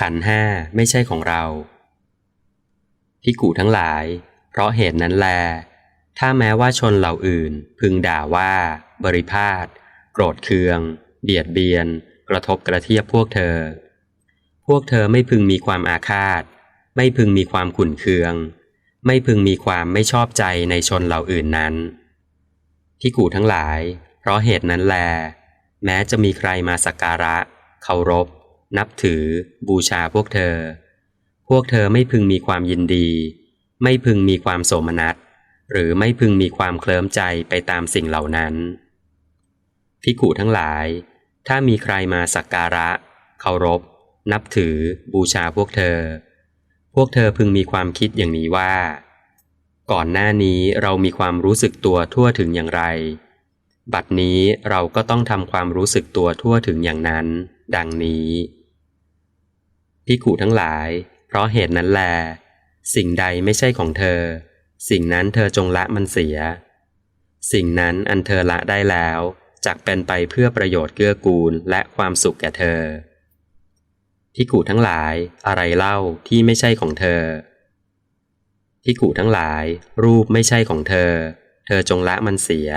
ขันห้าไม่ใช่ของเราพิกูทั้งหลาย เพราะเหตุนั้นแล ถ้าแม้ว่าชนเหล่าอื่น พึงด่าว่า บริพาทโกรธเคือง เบียดเบียน กระทบกระเทียบพวกเธอ พวกเธอไม่พึงมีความอาฆาต ไม่พึงมีความขุ่นเคือง ไม่พึงมีความไม่ชอบใจในชนเหล่าอื่นนั้นที่กูทั้งหลาย เพราะเหตุนั้นแล แม้จะมีใครมาสักการะ เคารพ นับถือ บูชาพวกเธอ พวกเธอไม่พึงมีความยินดี ไม่พึงมีความโสมนัส หรือไม่พึงมีความเคลิ้มใจไปตามสิ่งเหล่านั้น พิกุทั้งหลาย ถ้ามีใครมาสักการะ เคารพ นับถือ บูชาพวกเธอ พวกเธอพึงมีความคิดอย่างนี้ว่า ก่อนหน้านี้เรามีความรู้สึกตัวทั่วถึงอย่างไร บัดนี้เราก็ต้องทำความรู้สึกตัวทั่วถึงอย่างนั้น ดังนี้ พิกุทั้งหลาย เพราะเหตุนั้นแล สิ่งใดไม่ใช่ของเธอ สิ่งนั้นเธอจงละมันเสีย สิ่งนั้นอันเธอละได้แล้วจักเป็นไปเพื่อประโยชน์เกื้อกูลและความสุขแก่เธอพิกุทั้งหลายอะไรเล่าที่ไม่ใช่ของเธอพิกุทั้งหลาย รูปไม่ใช่ของเธอ เธอจงละมันเสีย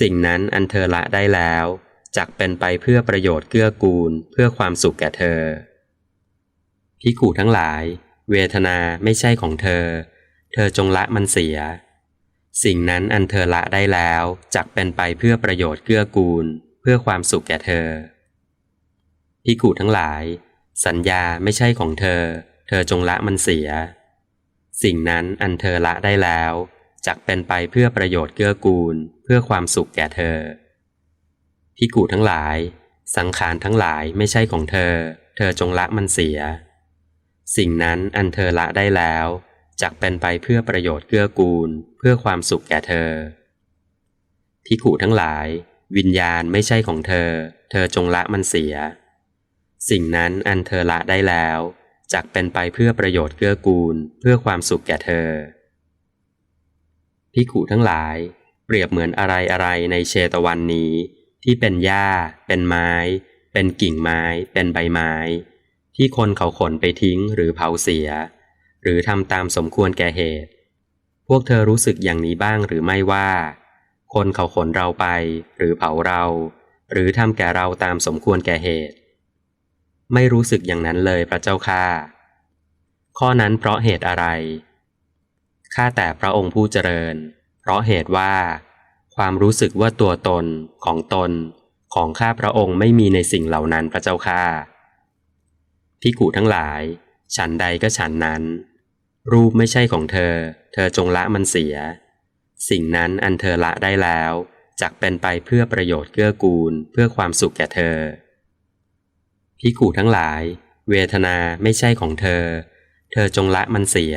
สิ่งนั้นอันเธอละได้แล้วจักเป็นไปเพื่อประโยชน์เกื้อกูลเพื่อความสุขแก่เธอ พิกุทั้งหลาย เวทนาไม่ใช่ของเธอ เธอจงละมันเสีย สิ่งนั้นอันเธอละได้แล้วจักเป็นไปเพื่อประโยชน์เกื้อกูล เพื่อความสุขแก่เธอพิกุทั้งหลาย สัญญาไม่ใช่ของเธอ เธอจงละมันเสีย สิ่งนั้นอันเธอละได้แล้วจักเป็นไปเพื่อประโยชน์เกื้อกูล เพื่อความสุขแก่เธอพิกุทั้งหลาย สังขารทั้งหลายไม่ใช่ของเธอ เธอจงละมันเสีย สิ่งนั้นอันเธอละได้แล้วจักเป็นไปเพื่อประโยชน์เกื้อกูล เพื่อความสุขแก่เธอพิกุทั้งหลาย วิญญาณไม่ใช่ของเธอ เธอจงละมันเสีย สิ่งนั้นอันเธอละได้แล้วจักเป็นไปเพื่อประโยชน์เกื้อกูล เพื่อความสุขแก่เธอพิกุทั้งหลาย เปรียบเหมือนอะไรอะไรในเชตวันนี้ ที่เป็นหญ้า เป็นไม้ เป็นกิ่งไม้ เป็นใบไม้ ที่คนเขาขนไปทิ้งหรือเผาเสีย หรือทำตามสมควรแก่เหตุ พวกเธอรู้สึกอย่างนี้บ้างหรือไม่ว่า คนเขาขนเราไป หรือเผาเรา หรือทำแก่เราตามสมควรแก่เหตุ ไม่รู้สึกอย่างนั้นเลยพระเจ้าค่าข้อนั้นเพราะเหตุอะไรข้าแต่พระองค์ผู้เจริญ เพราะเหตุว่า ความรู้สึกว่าตัวตนของตน ของข้าพระองค์ไม่มีในสิ่งเหล่านั้นพระเจ้าค่า พิกุทั้งหลาย ฉันใดก็ฉันนั้น รูปไม่ใช่ของเธอ เธอจงละมันเสีย สิ่งนั้นอันเธอละได้แล้วจักเป็นไปเพื่อประโยชน์เกื้อกูลเพื่อความสุขแก่เธอ พิกุทั้งหลาย เวทนาไม่ใช่ของเธอ เธอจงละมันเสีย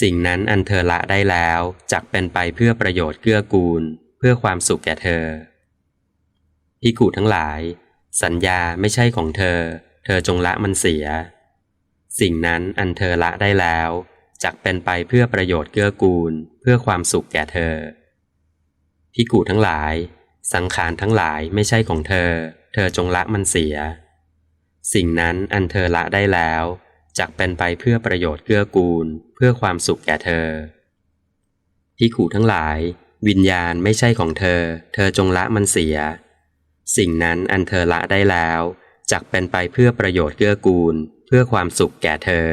สิ่งนั้นอันเธอละได้แล้วจักเป็นไปเพื่อประโยชน์เกื้อกูล เพื่อความสุขแก่เธอพิกุทั้งหลาย สัญญาไม่ใช่ของเธอ เธอจงละมันเสีย สิ่งนั้นอันเธอละได้แล้วจักเป็นไปเพื่อประโยชน์เกื้อกูล เพื่อความสุขแก่เธอพิกุทั้งหลาย สังขารทั้งหลายไม่ใช่ของเธอ เธอจงละมันเสีย สิ่งนั้นอันเธอละได้แล้วจักเป็นไปเพื่อประโยชน์เกื้อกูล เพื่อความสุขแก่เธอพิกุทั้งหลาย วิญญาณไม่ใช่ของเธอ เธอจงละมันเสีย สิ่งนั้นอันเธอละได้แล้ว จักเป็นไปเพื่อประโยชน์เกื้อกูล เพื่อความสุขแก่เธอ